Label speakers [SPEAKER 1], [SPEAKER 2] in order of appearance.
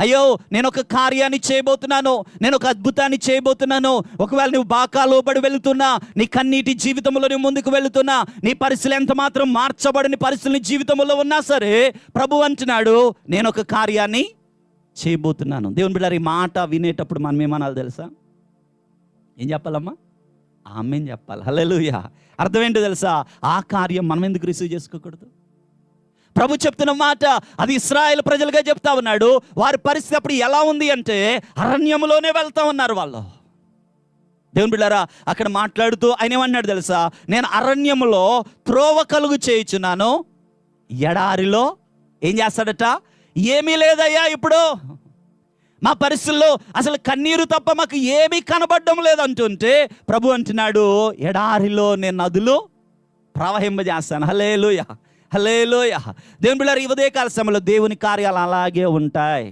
[SPEAKER 1] అయ్యో నేను ఒక కార్యాన్ని చేయబోతున్నాను నేను ఒక అద్భుతాన్ని చేయబోతున్నాను. ఒకవేళ నువ్వు బాగా లోబడి వెళుతున్నా నీ కన్నీటి జీవితంలో నువ్వు ముందుకు వెళుతున్నా నీ పరిస్థితులు ఎంత మాత్రం మార్చబడని పరిస్థితులు జీవితంలో ఉన్నా సరే ప్రభు అంటున్నాడు నేను ఒక కార్యాన్ని చేయబోతున్నాను. దేవుని బిడ్డారు ఈ మాట వినేటప్పుడు మనం ఏమనాలి తెలుసా? ఏం చెప్పాలమ్మా? ఆమె చెప్పాలి? హలో అర్థం ఏంటో తెలుసా? ఆ కార్యం మనం ఎందుకు రిసీవ్ చేసుకోకూడదు? ప్రభు చెప్తున్న మాట అది ఇస్రాయల్ ప్రజలుగా చెప్తా ఉన్నాడు. వారి పరిస్థితి అప్పుడు ఎలా ఉంది అంటే అరణ్యములోనే వెళ్తా ఉన్నారు వాళ్ళు. దేవుని బిళ్ళారా అక్కడ మాట్లాడుతూ ఆయన ఏమన్నాడు తెలుసా? నేను అరణ్యములో త్రోవ కలుగు చేయుచున్నాను. ఎడారిలో ఏం చేస్తాడట? ఏమీ లేదయ్యా ఇప్పుడు. మా పరిస్థితుల్లో అసలు కన్నీరు తప్ప మాకు ఏమీ కనబడడం లేదంటుంటే ప్రభు అంటున్నాడు ఎడారిలో నేను నదులు ప్రవహింపజేస్తాను. హలేలుయా హలేలోయ దేవుని బిళ్ళారు ఈ ఉదయకాల సమయంలో దేవుని కార్యాలు అలాగే ఉంటాయి.